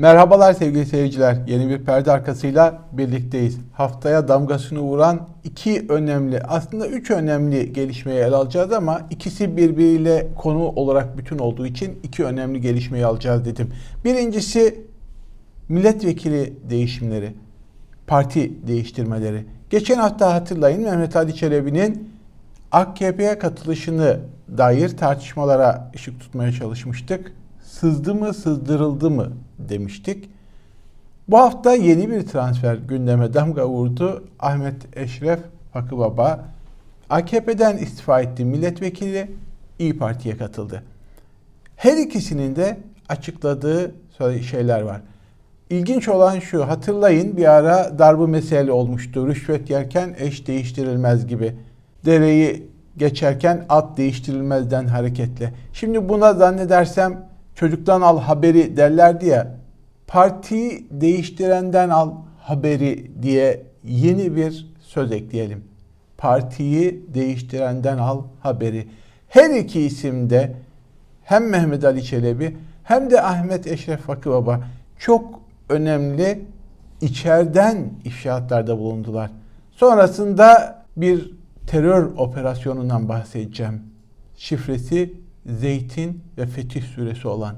Merhabalar sevgili seyirciler. Yeni bir perde arkasıyla birlikteyiz. Haftaya damgasını vuran iki önemli, aslında üç önemli gelişmeyi ele alacağız ama ikisi birbiriyle konu olarak bütün olduğu için iki önemli gelişmeyi alacağız dedim. Birincisi milletvekili değişimleri, parti değiştirmeleri. Geçen hafta hatırlayın Mehmet Ali Çelebi'nin AKP'ye katılışını dair tartışmalara ışık tutmaya çalışmıştık. Sızdı mı, sızdırıldı mı demiştik. Bu hafta yeni bir transfer gündeme damga vurdu. Ahmet Eşref Fakıbaba AKP'den istifa etti milletvekili İyi Parti'ye katıldı. Her ikisinin de açıkladığı şeyler var. İlginç olan şu, hatırlayın bir ara darbu mesele olmuştu. Rüşvet yerken eş değiştirilmez gibi. Dereyi geçerken at değiştirilmezden hareketle. Şimdi buna zannedersem çocuktan al haberi derlerdi ya. Partiyi değiştirenden al haberi diye yeni bir söz ekleyelim. Partiyi değiştirenden al haberi. Her iki isimde hem Mehmet Ali Çelebi hem de Ahmet Eşref Fakıbaba çok önemli içeriden ifşaatlarda bulundular. Sonrasında bir terör operasyonundan bahsedeceğim. Şifresi Zeytin ve Fetih suresi olan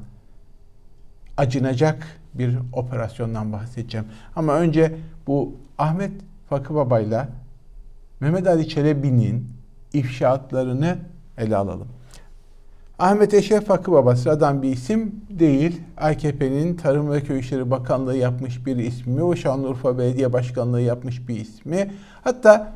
acınacak bir operasyondan bahsedeceğim. Ama önce bu Ahmet Fakı Baba'yla Mehmet Ali Çelebi'nin ifşaatlarını ele alalım. Ahmet Eşref Fakı Baba sıradan bir isim değil. AKP'nin Tarım ve Köy İşleri Bakanlığı yapmış bir ismi. O Şanlıurfa Belediye Başkanlığı yapmış bir ismi. Hatta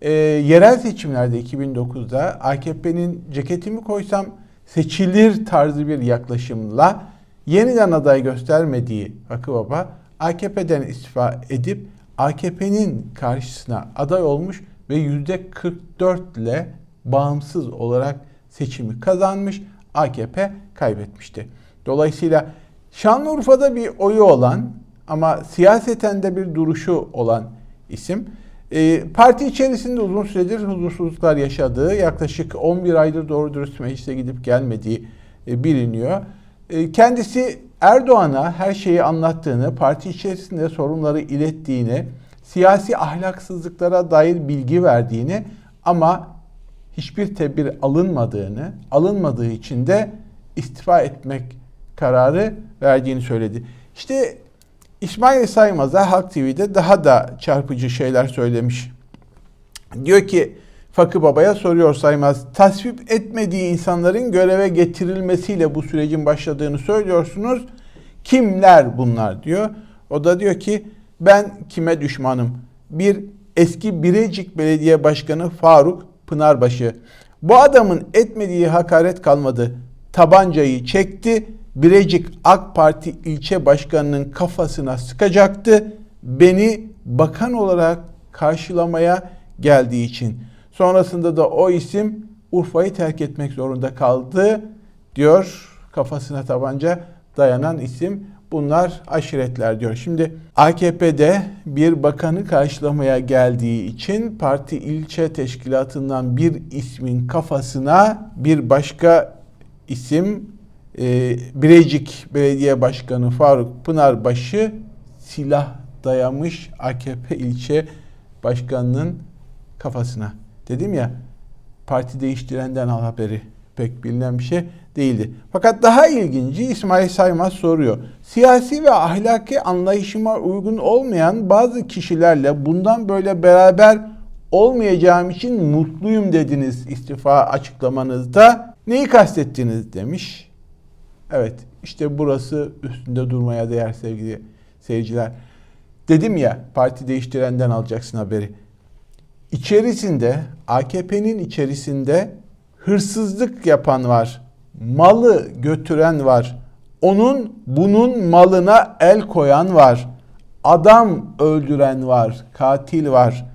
e, yerel seçimlerde 2009'da AKP'nin ceketimi koysam seçilir tarzı bir yaklaşımla yeniden aday göstermediği Fakı Baba AKP'den istifa edip AKP'nin karşısına aday olmuş ve %44 ile bağımsız olarak seçimi kazanmış, AKP kaybetmişti. Dolayısıyla Şanlıurfa'da bir oyu olan ama siyaseten de bir duruşu olan isim. E, parti içerisinde uzun süredir huzursuzluklar yaşadığı, yaklaşık 11 aydır doğru dürüst meclise gidip gelmediği e, biliniyor. E, kendisi Erdoğan'a her şeyi anlattığını, parti içerisinde sorunları ilettiğini, siyasi ahlaksızlıklara dair bilgi verdiğini ama hiçbir tedbir alınmadığını, alınmadığı için de istifa etmek kararı verdiğini söyledi. İşte İsmail Saymaz'a Halk TV'de daha da çarpıcı şeyler söylemiş. Diyor ki Fakı Baba'ya soruyor Saymaz. Tasvip etmediği insanların göreve getirilmesiyle bu sürecin başladığını söylüyorsunuz. Kimler bunlar diyor. O da diyor ki ben kime düşmanım? Bir eski Birecik Belediye Başkanı Faruk Pınarbaşı. Bu adamın etmediği hakaret kalmadı. Tabancayı çekti. Birecik AK Parti ilçe başkanının kafasına sıkacaktı. Beni bakan olarak karşılamaya geldiği için. Sonrasında da o isim Urfa'yı terk etmek zorunda kaldı diyor. Kafasına tabanca dayanan isim. Bunlar aşiretler diyor. Şimdi AKP'de bir bakanı karşılamaya geldiği için parti ilçe teşkilatından bir ismin kafasına bir başka isim e, Birecik Belediye Başkanı Faruk Pınarbaşı silah dayamış AKP ilçe başkanının kafasına. Dedim ya parti değiştirenden al haberi pek bilinen bir şey değildi. Fakat daha ilginci İsmail Saymaz soruyor. Siyasi ve ahlaki anlayışıma uygun olmayan bazı kişilerle bundan böyle beraber olmayacağım için mutluyum dediniz istifa açıklamanızda. Neyi kastettiniz demiş. Evet işte burası üstünde durmaya değer sevgili seyirciler. Dedim ya parti değiştirenden alacaksın haberi. İçerisinde AKP'nin içerisinde hırsızlık yapan var. Malı götüren var. Onun bunun malına el koyan var. Adam öldüren var. Katil var.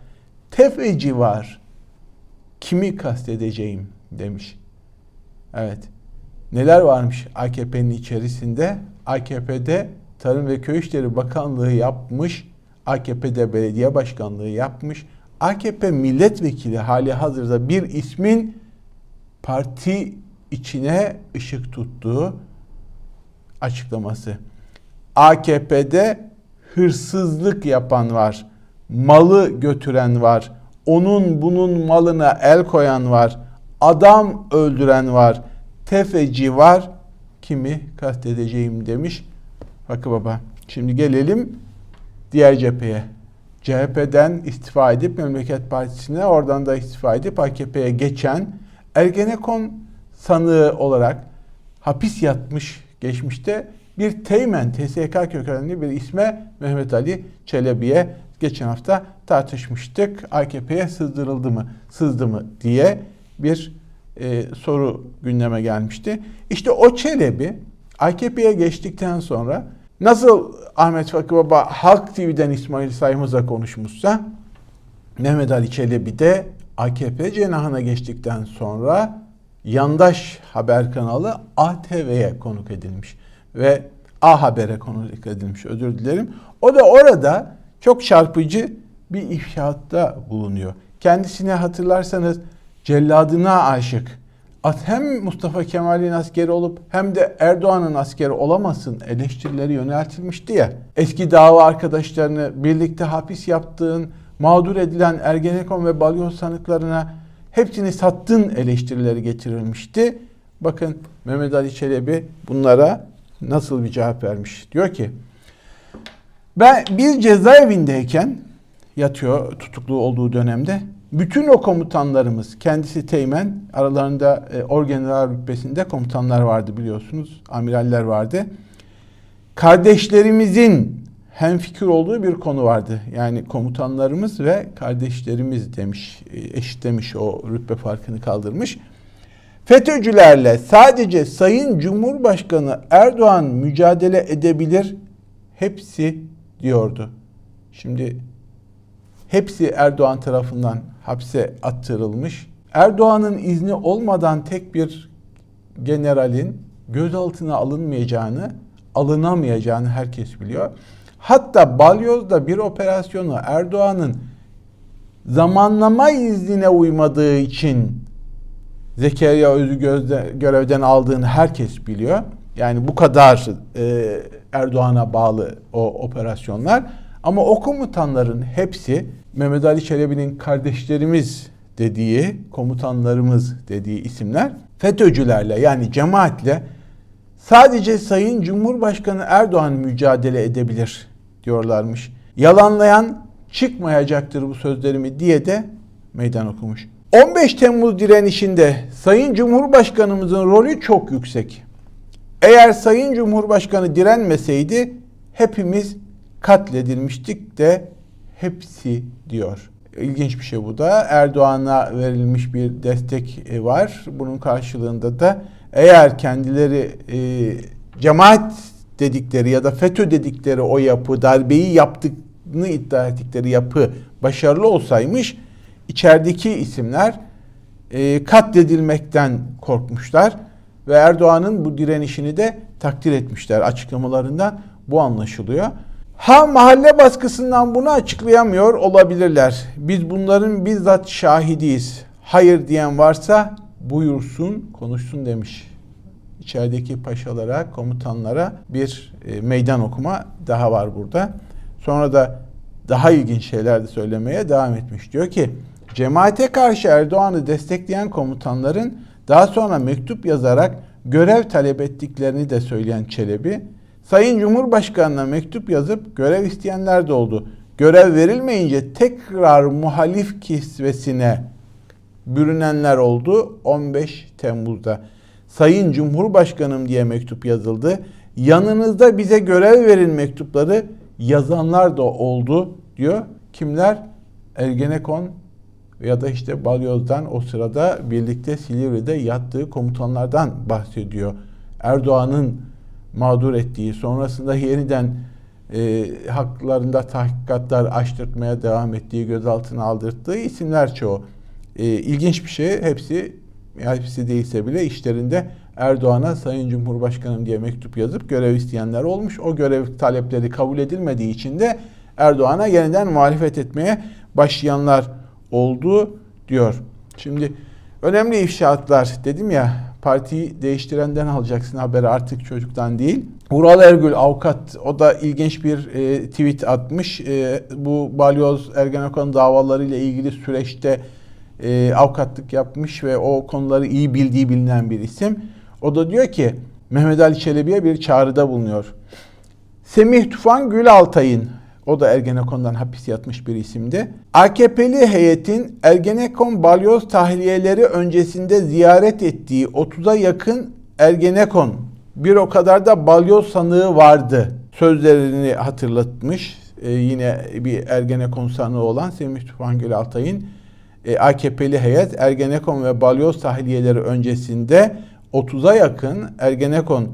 Tefeci var. Kimi kastedeceğim demiş. Evet. Neler varmış AKP'nin içerisinde? AKP'de Tarım ve Köy İşleri Bakanlığı yapmış. AKP'de belediye başkanlığı yapmış. AKP milletvekili hali hazırda bir ismin parti içine ışık tuttuğu açıklaması. AKP'de hırsızlık yapan var. Malı götüren var. Onun bunun malına el koyan var. Adam öldüren var. Tefeci var. Kimi kastedeceğim demiş. Hakkı Baba. Şimdi gelelim diğer cepheye. CHP'den istifa edip Memleket Partisi'ne oradan da istifa edip AKP'ye geçen Ergenekon sanığı olarak hapis yatmış geçmişte bir Teğmen, TSK kökenli bir isme Mehmet Ali Çelebi'ye geçen hafta tartışmıştık. AKP'ye sızdırıldı mı, sızdı mı diye bir e, soru gündeme gelmişti. İşte o Çelebi AKP'ye geçtikten sonra nasıl Ahmet Fakı Baba Halk TV'den İsmail Saymaz'a konuşmuşsa Mehmet Ali Çelebi de AKP cenahına geçtikten sonra yandaş haber kanalı ATV'ye konuk edilmiş ve A Haber'e konuk edilmiş özür dilerim. O da orada çok çarpıcı bir ifşaatta bulunuyor. Kendisine hatırlarsanız celladına aşık. At hem Mustafa Kemal'in askeri olup hem de Erdoğan'ın askeri olamasın eleştirileri yöneltilmişti ya. Eski dava arkadaşlarını birlikte hapis yaptığın, mağdur edilen Ergenekon ve Balyoz sanıklarına hepsini sattın eleştirileri getirilmişti. Bakın Mehmet Ali Çelebi bunlara nasıl bir cevap vermiş. Diyor ki ben bir cezaevindeyken yatıyor tutuklu olduğu dönemde bütün o komutanlarımız kendisi teğmen aralarında e, orgeneral rütbesinde komutanlar vardı biliyorsunuz amiraller vardı. Kardeşlerimizin hemfikir olduğu bir konu vardı. Yani komutanlarımız ve kardeşlerimiz demiş, e, eşitlemiş o rütbe farkını kaldırmış. FETÖ'cülerle sadece Sayın Cumhurbaşkanı Erdoğan mücadele edebilir hepsi diyordu. Şimdi hepsi Erdoğan tarafından hapse attırılmış. Erdoğan'ın izni olmadan tek bir generalin gözaltına alınmayacağını, alınamayacağını herkes biliyor. Hatta Balyoz'da bir operasyonu Erdoğan'ın zamanlama iznine uymadığı için Zekeriya Özü görevden aldığını herkes biliyor. Yani bu kadar e, Erdoğan'a bağlı o operasyonlar. Ama o komutanların hepsi Mehmet Ali Çelebi'nin kardeşlerimiz dediği, komutanlarımız dediği isimler FETÖ'cülerle yani cemaatle sadece Sayın Cumhurbaşkanı Erdoğan mücadele edebilir diyorlarmış. Yalanlayan çıkmayacaktır bu sözlerimi diye de meydan okumuş. 15 Temmuz direnişinde Sayın Cumhurbaşkanımızın rolü çok yüksek. Eğer Sayın Cumhurbaşkanı direnmeseydi hepimiz katledilmiştik de hepsi diyor. İlginç bir şey bu da. Erdoğan'a verilmiş bir destek e, var. Bunun karşılığında da eğer kendileri e, cemaat dedikleri ya da FETÖ dedikleri o yapı darbeyi yaptığını iddia ettikleri yapı başarılı olsaymış içerideki isimler e, katledilmekten korkmuşlar ve Erdoğan'ın bu direnişini de takdir etmişler açıklamalarından bu anlaşılıyor. Ha mahalle baskısından bunu açıklayamıyor olabilirler. Biz bunların bizzat şahidiyiz. Hayır diyen varsa buyursun, konuşsun demiş. İçerideki paşalara, komutanlara bir e, meydan okuma daha var burada. Sonra da daha ilginç şeyler de söylemeye devam etmiş. Diyor ki cemaate karşı Erdoğan'ı destekleyen komutanların daha sonra mektup yazarak görev talep ettiklerini de söyleyen Çelebi Sayın Cumhurbaşkanı'na mektup yazıp görev isteyenler de oldu. Görev verilmeyince tekrar muhalif kisvesine bürünenler oldu 15 Temmuz'da. Sayın Cumhurbaşkanım diye mektup yazıldı. Yanınızda bize görev verin mektupları yazanlar da oldu diyor. Kimler? Ergenekon ya da işte Balyoz'dan o sırada birlikte Silivri'de yattığı komutanlardan bahsediyor. Erdoğan'ın mağdur ettiği, sonrasında yeniden e, haklarında tahkikatlar açtırtmaya devam ettiği, gözaltına aldırttığı isimler çoğu. E, ilginç bir şey, hepsi, hepsi değilse bile işlerinde Erdoğan'a Sayın Cumhurbaşkanım diye mektup yazıp görev isteyenler olmuş. O görev talepleri kabul edilmediği için de Erdoğan'a yeniden muhalefet etmeye başlayanlar oldu diyor. Şimdi önemli ifşaatlar dedim ya partiyi değiştirenden alacaksın haberi artık çocuktan değil. Ural Ergül avukat o da ilginç bir e, tweet atmış. E, bu balyoz Ergenekon davalarıyla ilgili süreçte e, avukatlık yapmış ve o konuları iyi bildiği bilinen bir isim. O da diyor ki Mehmet Ali Çelebi'ye bir çağrıda bulunuyor. Semih Tufan Gülaltay'ın o da Ergenekon'dan hapis yatmış bir isimdi. AKP'li heyetin Ergenekon balyoz tahliyeleri öncesinde ziyaret ettiği 30'a yakın Ergenekon bir o kadar da balyoz sanığı vardı sözlerini hatırlatmış. Ee, yine bir Ergenekon sanığı olan Semih Tufan Gülaltay'ın e, AKP'li heyet Ergenekon ve balyoz tahliyeleri öncesinde 30'a yakın Ergenekon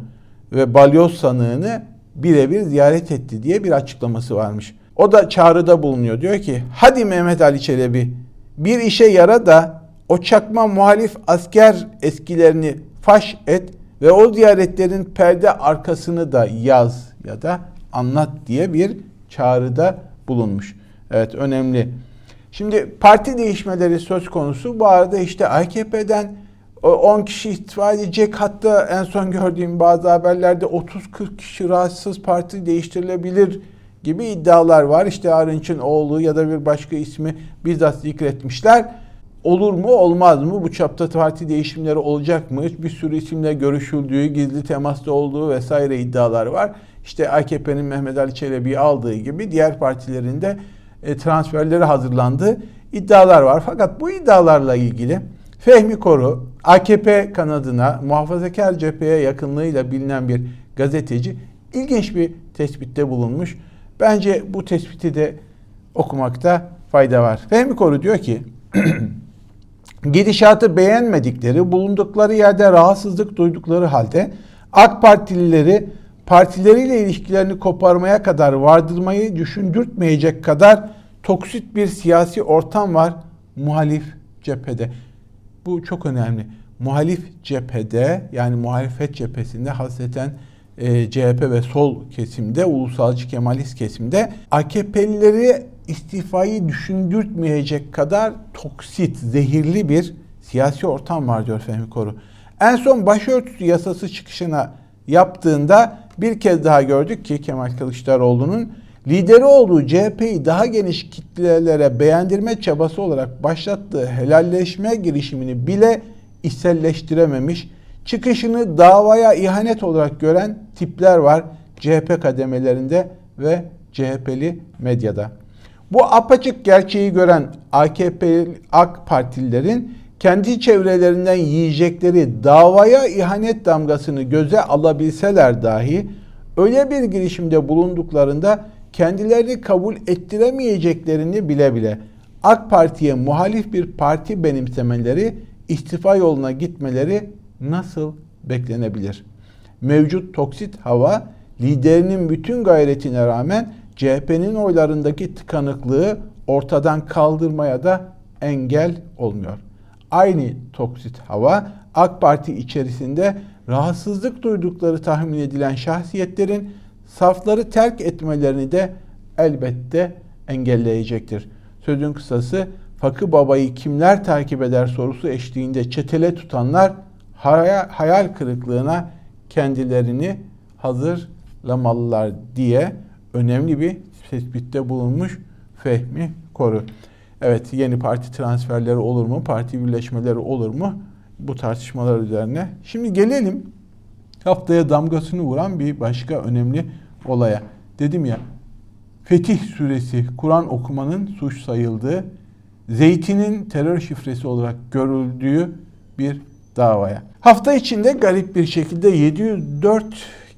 ve balyoz sanığını birebir ziyaret etti diye bir açıklaması varmış. O da çağrıda bulunuyor. Diyor ki hadi Mehmet Ali Çelebi bir işe yara da o çakma muhalif asker eskilerini faş et ve o ziyaretlerin perde arkasını da yaz ya da anlat diye bir çağrıda bulunmuş. Evet önemli. Şimdi parti değişmeleri söz konusu. Bu arada işte AKP'den 10 kişi istifa edecek. Hatta en son gördüğüm bazı haberlerde 30-40 kişi rahatsız parti değiştirilebilir gibi iddialar var. İşte Arınç'ın oğlu ya da bir başka ismi bizzat zikretmişler. Olur mu olmaz mı? Bu çapta parti değişimleri olacak mı? Bir sürü isimle görüşüldüğü, gizli temasta olduğu vesaire iddialar var. İşte AKP'nin Mehmet Ali Çelebi'yi aldığı gibi diğer partilerin de e, transferleri hazırlandığı iddialar var. Fakat bu iddialarla ilgili Fehmi Koru, AKP kanadına, muhafazakar cepheye yakınlığıyla bilinen bir gazeteci ilginç bir tespitte bulunmuş. Bence bu tespiti de okumakta fayda var. Fehmi Koru diyor ki, gidişatı beğenmedikleri, bulundukları yerde rahatsızlık duydukları halde AK Partilileri partileriyle ilişkilerini koparmaya kadar vardırmayı düşündürtmeyecek kadar toksit bir siyasi ortam var muhalif cephede. Bu çok önemli. Muhalif cephede yani muhalefet cephesinde hasreten e, CHP ve sol kesimde, ulusalcı kemalist kesimde AKP'lileri istifayı düşündürtmeyecek kadar toksit, zehirli bir siyasi ortam var diyor Fehmi Koru. En son başörtüsü yasası çıkışına yaptığında bir kez daha gördük ki Kemal Kılıçdaroğlu'nun lideri olduğu CHP'yi daha geniş kitlelere beğendirme çabası olarak başlattığı helalleşme girişimini bile içselleştirememiş, çıkışını davaya ihanet olarak gören tipler var CHP kademelerinde ve CHP'li medyada. Bu apaçık gerçeği gören AKP AK Partililerin kendi çevrelerinden yiyecekleri davaya ihanet damgasını göze alabilseler dahi öyle bir girişimde bulunduklarında kendilerini kabul ettiremeyeceklerini bile bile AK Parti'ye muhalif bir parti benimsemeleri, istifa yoluna gitmeleri nasıl beklenebilir? Mevcut toksit hava liderinin bütün gayretine rağmen CHP'nin oylarındaki tıkanıklığı ortadan kaldırmaya da engel olmuyor. Aynı toksit hava AK Parti içerisinde rahatsızlık duydukları tahmin edilen şahsiyetlerin safları terk etmelerini de elbette engelleyecektir. Sözün kısası Fakı Baba'yı kimler takip eder sorusu eşliğinde çetele tutanlar hayal kırıklığına kendilerini hazırlamalılar diye önemli bir tespitte bulunmuş Fehmi Koru. Evet yeni parti transferleri olur mu? Parti birleşmeleri olur mu? Bu tartışmalar üzerine. Şimdi gelelim haftaya damgasını vuran bir başka önemli olaya. Dedim ya Fetih suresi Kur'an okumanın suç sayıldığı, zeytinin terör şifresi olarak görüldüğü bir davaya. Hafta içinde garip bir şekilde 704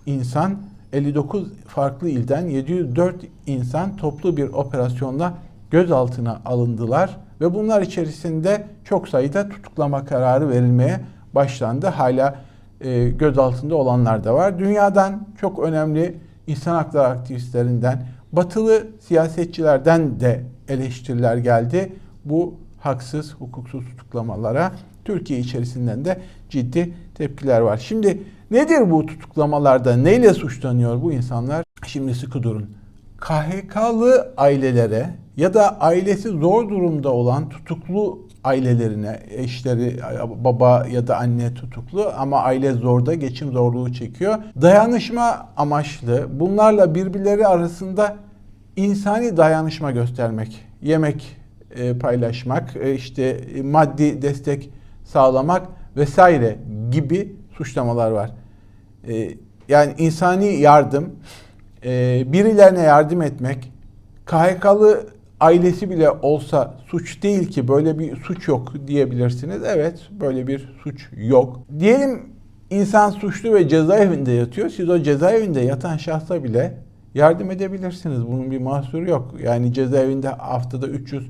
insan 59 farklı ilden 704 insan toplu bir operasyonla gözaltına alındılar ve bunlar içerisinde çok sayıda tutuklama kararı verilmeye başlandı. Hala e, gözaltında olanlar da var. Dünyadan çok önemli insan hakları aktivistlerinden, batılı siyasetçilerden de eleştiriler geldi. Bu haksız, hukuksuz tutuklamalara Türkiye içerisinden de ciddi tepkiler var. Şimdi nedir bu tutuklamalarda? Neyle suçlanıyor bu insanlar? Şimdi sıkı durun. KHK'lı ailelere ya da ailesi zor durumda olan tutuklu ailelerine, eşleri, baba ya da anne tutuklu ama aile zorda, geçim zorluğu çekiyor. Dayanışma amaçlı bunlarla birbirleri arasında insani dayanışma göstermek, yemek e, paylaşmak, e, işte e, maddi destek sağlamak vesaire gibi suçlamalar var. E, yani insani yardım, e, birilerine yardım etmek, KHK'lı ailesi bile olsa suç değil ki böyle bir suç yok diyebilirsiniz. Evet böyle bir suç yok. Diyelim insan suçlu ve cezaevinde yatıyor. Siz o cezaevinde yatan şahsa bile yardım edebilirsiniz. Bunun bir mahsuru yok. Yani cezaevinde haftada 300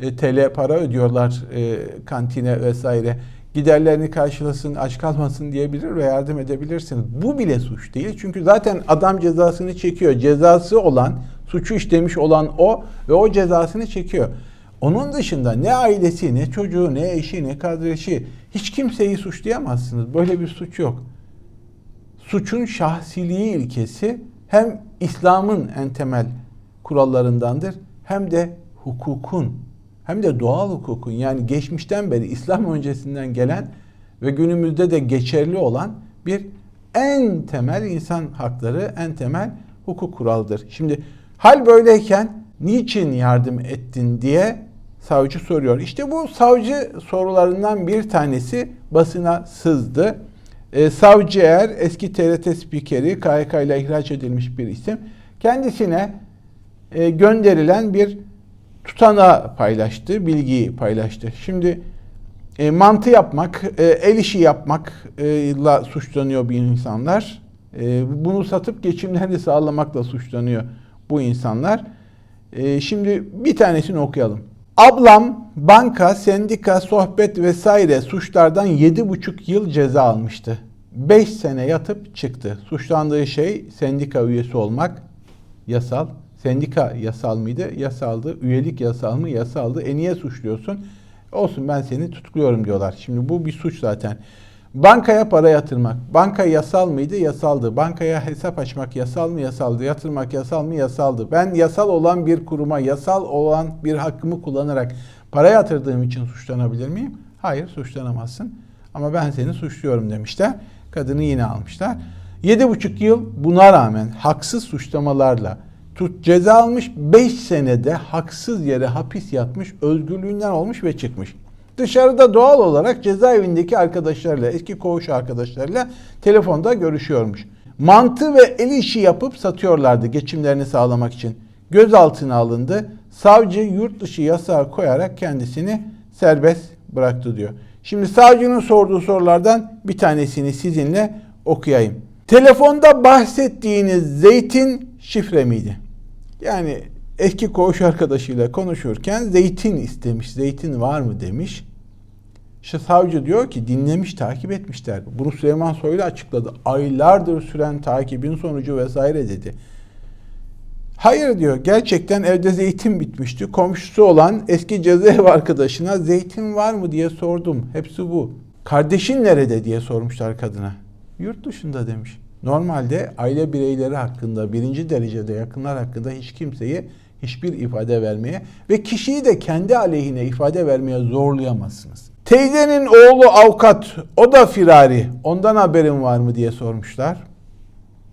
e, TL para ödüyorlar e, kantine vesaire. Giderlerini karşılasın, aç kalmasın diyebilir ve yardım edebilirsiniz. Bu bile suç değil. Çünkü zaten adam cezasını çekiyor. Cezası olan, suçu işlemiş olan o ve o cezasını çekiyor. Onun dışında ne ailesi, ne çocuğu, ne eşi, ne kardeşi hiç kimseyi suçlayamazsınız. Böyle bir suç yok. Suçun şahsiliği ilkesi hem İslam'ın en temel kurallarındandır hem de hukukun hem de doğal hukukun yani geçmişten beri İslam öncesinden gelen ve günümüzde de geçerli olan bir en temel insan hakları, en temel hukuk kuralıdır. Şimdi hal böyleyken niçin yardım ettin diye savcı soruyor. İşte bu savcı sorularından bir tanesi basına sızdı. Ee, savcı eğer eski TRT spikeri KYK ile ihraç edilmiş bir isim. Kendisine e, gönderilen bir tutana paylaştı, bilgiyi paylaştı. Şimdi e, mantı yapmak, e, el işi yapmakla suçlanıyor bu insanlar. E, bunu satıp geçimlerini sağlamakla suçlanıyor bu insanlar. E, şimdi bir tanesini okuyalım. Ablam banka, sendika, sohbet vesaire suçlardan 7,5 yıl ceza almıştı. 5 sene yatıp çıktı. Suçlandığı şey sendika üyesi olmak yasal. Sendika yasal mıydı? Yasaldı. Üyelik yasal mı? Yasaldı. E niye suçluyorsun? Olsun ben seni tutukluyorum diyorlar. Şimdi bu bir suç zaten. Bankaya para yatırmak. Banka yasal mıydı? Yasaldı. Bankaya hesap açmak yasal mı? Yasaldı. Yatırmak yasal mı? Yasaldı. Ben yasal olan bir kuruma, yasal olan bir hakkımı kullanarak para yatırdığım için suçlanabilir miyim? Hayır, suçlanamazsın. Ama ben seni suçluyorum demişler. Kadını yine almışlar. 7,5 yıl buna rağmen haksız suçlamalarla tut ceza almış 5 senede haksız yere hapis yatmış, özgürlüğünden olmuş ve çıkmış. Dışarıda doğal olarak cezaevindeki arkadaşlarıyla, eski koğuş arkadaşlarıyla telefonda görüşüyormuş. Mantı ve el işi yapıp satıyorlardı geçimlerini sağlamak için. Gözaltına alındı. Savcı yurt dışı yasağı koyarak kendisini serbest bıraktı diyor. Şimdi savcının sorduğu sorulardan bir tanesini sizinle okuyayım. Telefonda bahsettiğiniz zeytin şifre miydi? Yani eski koğuş arkadaşıyla konuşurken zeytin istemiş. Zeytin var mı demiş. İşte savcı diyor ki dinlemiş, takip etmişler. Bunu Süleyman Soylu açıkladı. Aylardır süren takibin sonucu vesaire dedi. Hayır diyor. Gerçekten evde zeytin bitmişti. Komşusu olan eski cezaevi arkadaşına zeytin var mı diye sordum. Hepsi bu. Kardeşin nerede diye sormuşlar kadına. Yurt dışında demiş. Normalde aile bireyleri hakkında birinci derecede yakınlar hakkında hiç kimseyi hiçbir ifade vermeye ve kişiyi de kendi aleyhine ifade vermeye zorlayamazsınız. Teyzenin oğlu avukat, o da firari. Ondan haberin var mı diye sormuşlar.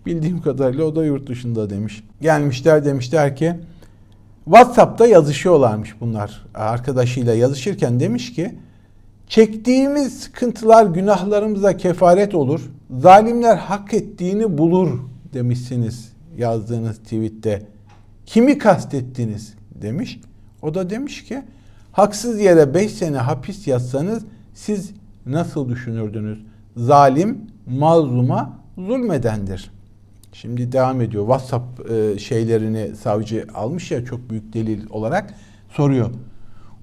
Bildiğim kadarıyla o da yurt dışında demiş. Gelmişler demişler ki WhatsApp'ta yazışıyorlarmış bunlar. Arkadaşıyla yazışırken demiş ki çektiğimiz sıkıntılar günahlarımıza kefaret olur. Zalimler hak ettiğini bulur demişsiniz yazdığınız tweette. Kimi kastettiniz demiş. O da demiş ki haksız yere 5 sene hapis yatsanız siz nasıl düşünürdünüz? Zalim mazluma zulmedendir. Şimdi devam ediyor. WhatsApp e, şeylerini savcı almış ya çok büyük delil olarak soruyor.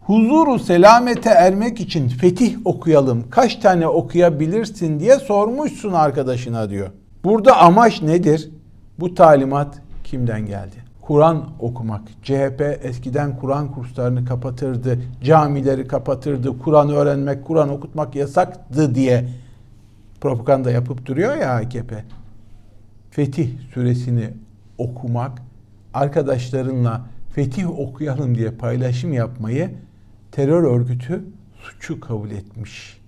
Huzuru selamete ermek için fetih okuyalım. Kaç tane okuyabilirsin diye sormuşsun arkadaşına diyor. Burada amaç nedir? Bu talimat kimden geldi? Kur'an okumak. CHP eskiden Kur'an kurslarını kapatırdı, camileri kapatırdı, Kur'an öğrenmek, Kur'an okutmak yasaktı diye propaganda yapıp duruyor ya AKP. Fetih suresini okumak, arkadaşlarınla fetih okuyalım diye paylaşım yapmayı terör örgütü suçu kabul etmiş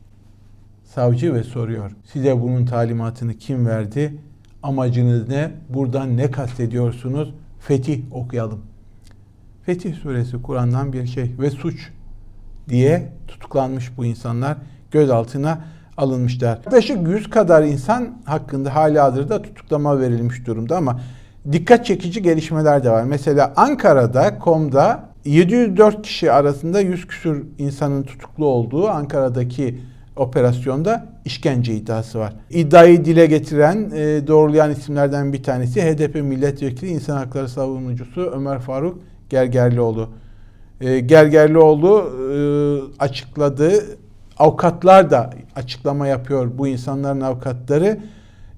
savcı ve soruyor. Size bunun talimatını kim verdi? Amacınız ne? Buradan ne kastediyorsunuz? Fetih okuyalım. Fetih suresi Kur'an'dan bir şey ve suç diye tutuklanmış bu insanlar gözaltına alınmışlar. Yaklaşık 100 kadar insan hakkında hali hazırda tutuklama verilmiş durumda ama dikkat çekici gelişmeler de var. Mesela Ankara'da KOM'da 704 kişi arasında 100 küsür insanın tutuklu olduğu Ankara'daki operasyonda işkence iddiası var. İddiayı dile getiren, e, doğrulayan isimlerden bir tanesi HDP milletvekili insan hakları savunucusu Ömer Faruk Gergerlioğlu. E, Gergerlioğlu e, açıkladı. Avukatlar da açıklama yapıyor bu insanların avukatları.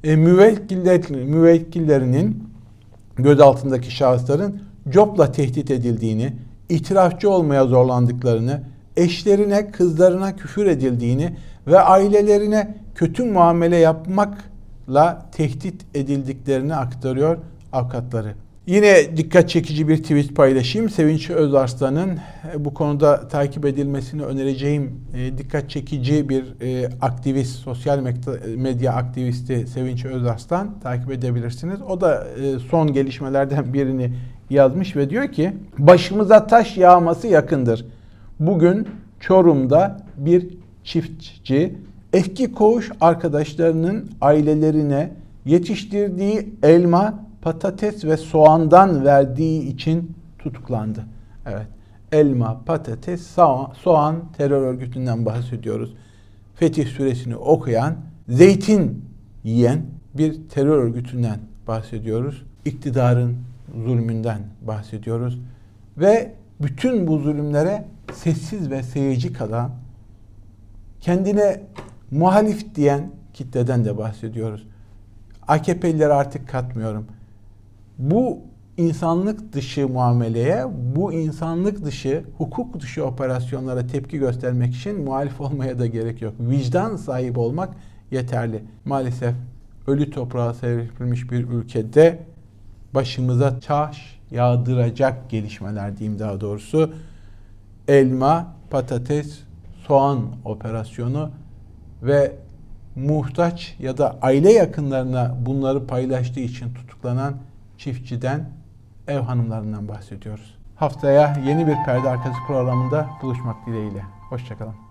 E, müvekkiller, müvekkillerinin gözaltındaki şahısların copla tehdit edildiğini, itirafçı olmaya zorlandıklarını, eşlerine, kızlarına küfür edildiğini ve ailelerine kötü muamele yapmakla tehdit edildiklerini aktarıyor avukatları. Yine dikkat çekici bir tweet paylaşayım. Sevinç Özarslan'ın e, bu konuda takip edilmesini önereceğim e, dikkat çekici bir e, aktivist, sosyal medya aktivisti Sevinç Özarslan takip edebilirsiniz. O da son gelişmelerden birini yazmış ve diyor ki başımıza taş yağması yakındır. Bugün Çorum'da bir çiftçi eski koğuş arkadaşlarının ailelerine yetiştirdiği elma, patates ve soğandan verdiği için tutuklandı. Evet. Elma, patates, soğan, terör örgütünden bahsediyoruz. Fetih suresini okuyan, zeytin yiyen bir terör örgütünden bahsediyoruz. İktidarın zulmünden bahsediyoruz. Ve bütün bu zulümlere sessiz ve seyirci kalan, kendine muhalif diyen kitleden de bahsediyoruz. AKP'lileri artık katmıyorum. Bu insanlık dışı muameleye, bu insanlık dışı, hukuk dışı operasyonlara tepki göstermek için muhalif olmaya da gerek yok. Vicdan sahibi olmak yeterli. Maalesef ölü toprağa serpilmiş bir ülkede başımıza taş yağdıracak gelişmeler diyeyim daha doğrusu. Elma, patates, soğan operasyonu ve muhtaç ya da aile yakınlarına bunları paylaştığı için tutuklanan çiftçiden, ev hanımlarından bahsediyoruz. Haftaya yeni bir perde arkası programında buluşmak dileğiyle. Hoşçakalın.